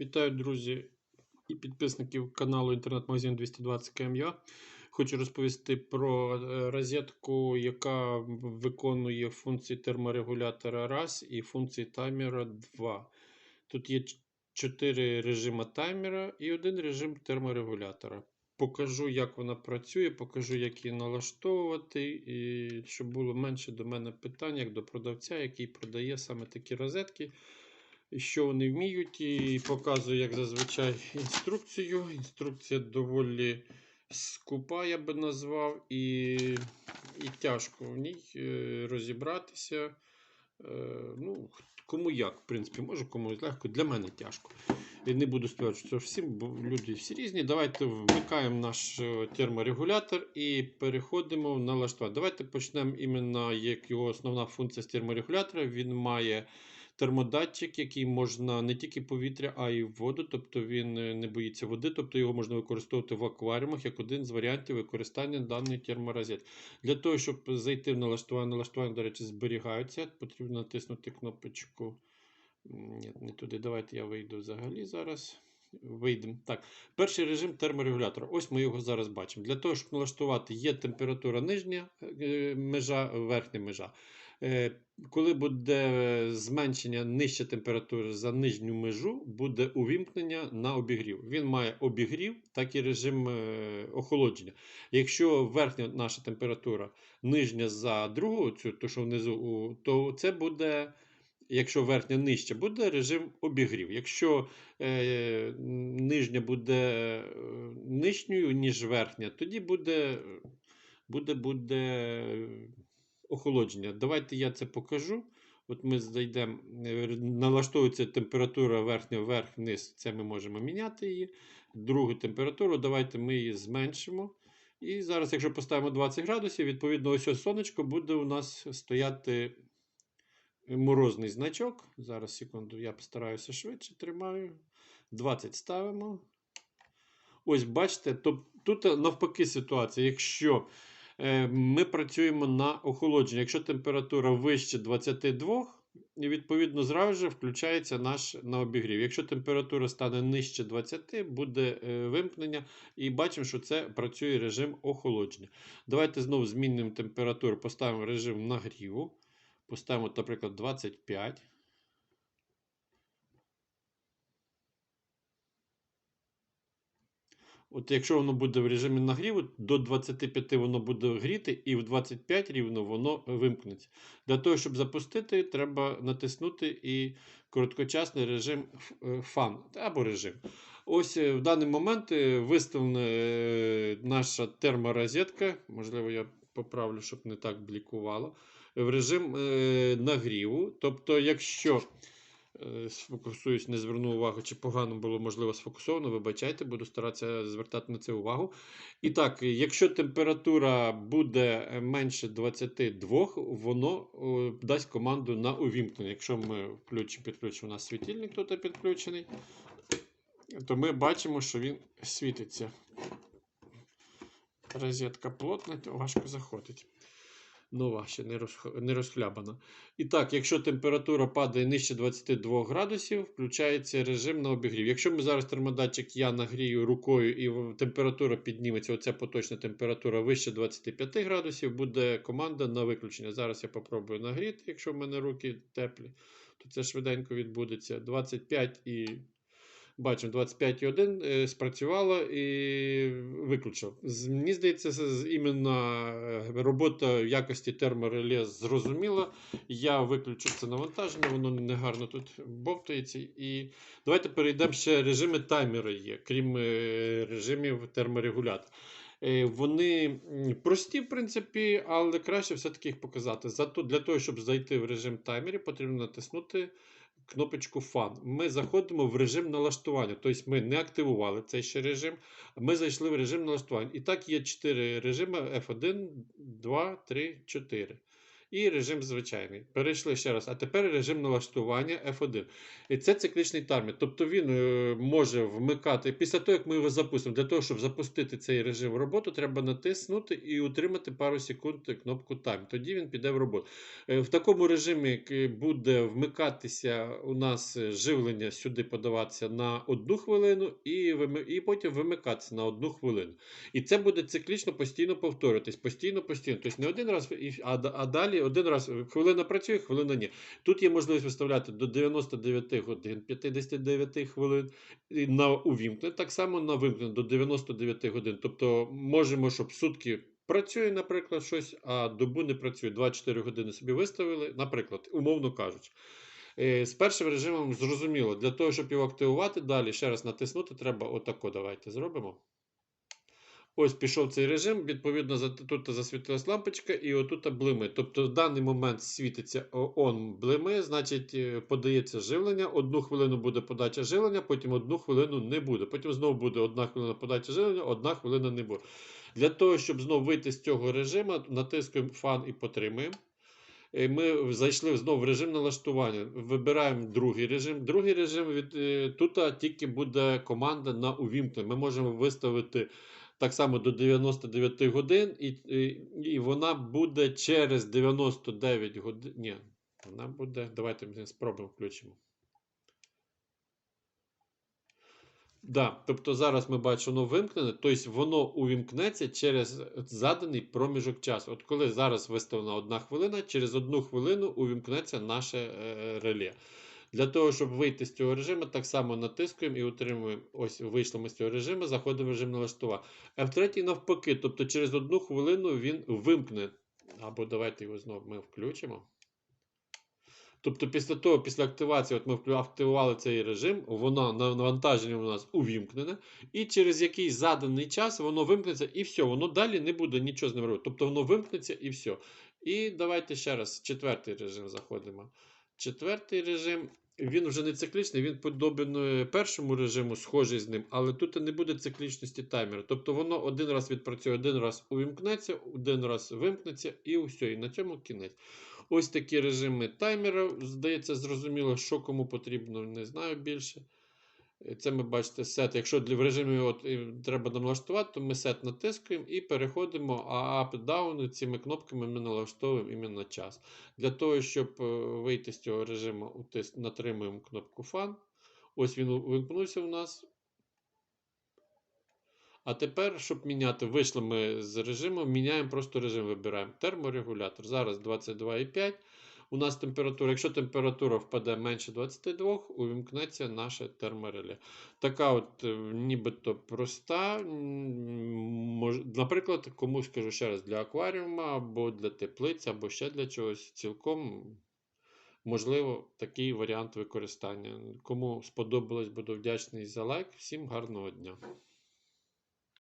Вітаю, друзі і підписників каналу інтернет-магазин 220 КМЯ. Хочу розповісти про е, розетку, яка виконує функції терморегулятора раз і функції таймера 2. Тут є 4 режими таймера і один режим терморегулятора. Покажу, як вона працює, покажу, як її налаштовувати, і щоб було менше до мене питань, як до продавця, який продає саме такі розетки що вони вміють, і показую, як зазвичай, інструкцію. Інструкція доволі скупа, я би назвав, і і тяжко в ній е, розібратися. Е, ну, Кому як, в принципі, може, комусь легко, для мене тяжко. І не буду стверджувати, всім, бо люди всі різні. Давайте вмикаємо наш е, терморегулятор і переходимо в налаштування. Давайте почнемо іменно як його основна функція з терморегулятора. Він має термодатчик, який можна не тільки повітря, а й воду, тобто він е, не боїться води, тобто його можна використовувати в акваріумах як один з варіантів використання даної терморозетки. Для того, щоб зайти в налаштування, налаштування, до речі, зберігаються, потрібно натиснути кнопочку. Ні, не туди. Давайте я вийду взагалі зараз. Вийдемо. Так, перший режим терморегулятора. Ось ми його зараз бачимо. Для того, щоб налаштувати, є температура нижня е, межа, верхня межа. Е, коли буде зменшення нижча температури за нижню межу, буде увімкнення на обігрів. Він має обігрів, так і режим е, охолодження. Якщо верхня наша температура нижня за другу, цю, то що внизу, то це буде. Якщо верхня нижча, буде режим обігрів. Якщо е, нижня буде е, нижньою, ніж верхня, тоді буде буде, буде охолодження. Давайте я це покажу. От ми зайдемо, е, налаштовується температура верхня вверх, вниз. Це ми можемо міняти її. Другу температуру, давайте ми її зменшимо. І зараз, якщо поставимо 20 градусів, відповідно, ось сонечко буде у нас стояти морозний значок. Зараз, секунду, я постараюся швидше тримаю. 20 ставимо. Ось, бачите, тут навпаки ситуація. Якщо Е, ми працюємо на охолодження. Якщо температура вище 22, і відповідно зразу же включається наш на обігрів. Якщо температура стане нижче 20, буде е, вимкнення, і бачимо, що це працює режим охолодження. Давайте знову змінимо температуру, поставимо режим нагріву. Поставимо, наприклад, 25. От Якщо воно буде в режимі нагріву, до 25 воно буде гріти, і в 25 рівно воно вимкнеться. Для того, щоб запустити, треба натиснути і короткочасний режим е, фан або режим. Ось е, в даний момент е, виставлена наша терморозетка. Можливо, я поправлю, щоб не так блікувало. В режим нагріву. Тобто, якщо сфокусуюсь, не зверну увагу, чи погано було можливо сфокусовано. Вибачайте, буду старатися звертати на це увагу. І так, якщо температура буде менше 22, воно дасть команду на увімкнення. Якщо ми включимо, підключимо у нас світильник, тут підключений, то ми бачимо, що він світиться. Розетка плотна, то важко заходить нова, ще не розхлябана. І так, якщо температура падає нижче 22 градусів, включається режим на обігрів. Якщо ми зараз термодатчик я нагрію рукою і температура підніметься, оця поточна температура вище 25 градусів, буде команда на виключення. Зараз я попробую нагріти, якщо в мене руки теплі, то це швиденько відбудеться. 25 і Бачимо, 25,1 е, спрацювало і виключив. Мені здається, іменно е, робота якості термореле зрозуміла. Я виключу це навантаження, воно не гарно тут бовтається. І давайте перейдемо ще режими таймера є, крім е, режимів терморегулятора. Вони прості, в принципі, але краще все-таки їх показати. Зато для того, щоб зайти в режим таймері, потрібно натиснути кнопочку Фан. Ми заходимо в режим налаштування. Тобто ми не активували цей ще режим, ми зайшли в режим налаштування. І так є 4 режими F1, 2, 3, 4. І режим звичайний. Перейшли ще раз. А тепер режим налаштування F1. І це циклічний таймер. Тобто він е, може вмикати після того, як ми його запустимо. Для того, щоб запустити цей режим в роботу, треба натиснути і утримати пару секунд кнопку Time. Тоді він піде в роботу. Е, В такому режимі буде вмикатися у нас е, живлення сюди подаватися на одну хвилину, і, і потім вимикатися на одну хвилину. І це буде циклічно постійно повторюватись, постійно, постійно. Тобто не один раз, а, д- а далі один раз хвилина працює, хвилина ні. Тут є можливість виставляти до 99 годин, 59 хвилин на увімкнення, так само на вимкнення до 99 годин. Тобто можемо, щоб сутки. Працює, наприклад, щось, а добу не працює. 24 години собі виставили, наприклад, умовно кажучи. Е, З першим режимом зрозуміло, для того, щоб його активувати, далі ще раз натиснути, треба отако. Давайте зробимо. Ось пішов цей режим, відповідно, тут засвітилась лампочка, і отут блими. Тобто в даний момент світиться он блими, значить е, подається живлення. Одну хвилину буде подача живлення, потім одну хвилину не буде. Потім знову буде одна хвилина подача живлення, одна хвилина не буде. Для того, щоб знову вийти з цього режиму, натискуємо фан і потримуємо. Е, Ми зайшли знову в режим налаштування. Вибираємо другий режим. Другий режим від е, тут тільки буде команда на увімкнення. Ми можемо виставити так само до 99 годин, і, і, і вона буде через 99 годин. Ні, вона буде. Давайте ми спробуємо включимо. Да, тобто зараз ми бачимо, воно вимкнене, тобто воно увімкнеться через заданий проміжок часу. От коли зараз виставлена одна хвилина, через одну хвилину увімкнеться наше е, реле. Для того, щоб вийти з цього режиму, так само натискуємо і утримуємо. Ось вийшли ми з цього режиму, заходимо в режим налаштування. F3 навпаки, тобто через одну хвилину він вимкне. Або давайте його знову ми включимо. Тобто, після того, після активації, от ми активували цей режим, воно навантаження у нас увімкнене, і через якийсь заданий час воно вимкнеться і все, воно далі не буде нічого з ним робити. Тобто воно вимкнеться і все. І давайте ще раз, четвертий режим заходимо. Четвертий режим, він вже не циклічний, він подобен е, першому режиму, схожий з ним, але тут не буде циклічності таймера. Тобто воно один раз відпрацює, один раз увімкнеться, один раз вимкнеться і все. І на цьому кінець. Ось такі режими таймера. Здається, зрозуміло, що кому потрібно, не знаю більше. Е, Це ми бачите сет. Якщо в режимі от, треба налаштувати, то ми сет натискуємо і переходимо, а up-down цими кнопками ми налаштовуємо іменно час. Для того, щоб е, вийти з цього режиму, натримуємо кнопку Fan. Ось він вимкнувся у нас. А тепер, щоб міняти, вийшли ми з режиму, міняємо просто режим, вибираємо терморегулятор. Зараз 22,5. У нас температура, якщо температура впаде менше 22, увімкнеться наше термореле. Така от е, нібито проста. Наприклад, комусь скажу ще раз для акваріума, або для теплиць, або ще для чогось. Цілком можливо такий варіант використання. Кому сподобалось, буду вдячний за лайк. Всім гарного дня.